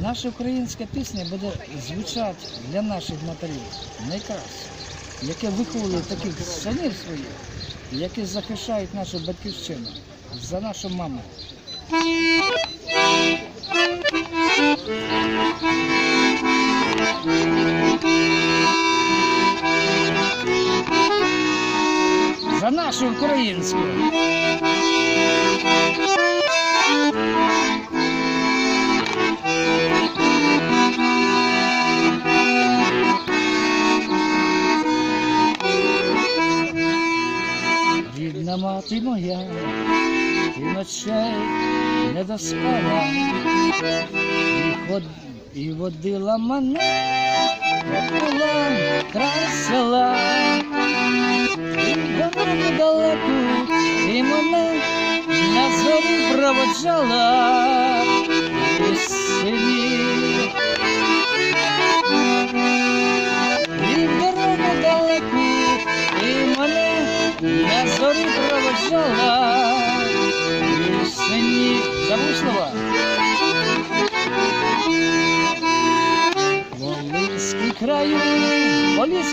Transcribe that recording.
Наша українська пісня буде звучати для наших матерів найкраще, яке виховує таких синів своїх, які захищають нашу батьківщину за нашу маму. За нашу українську. Рідна мати моя, ти ночей не доспала, і, ход... і водила мене, була край села, і дорогу далеку, і мене на зорі проводжала, на зорі проводжала, і сині забув слова. Волинський краю, Волинський дорогий, вони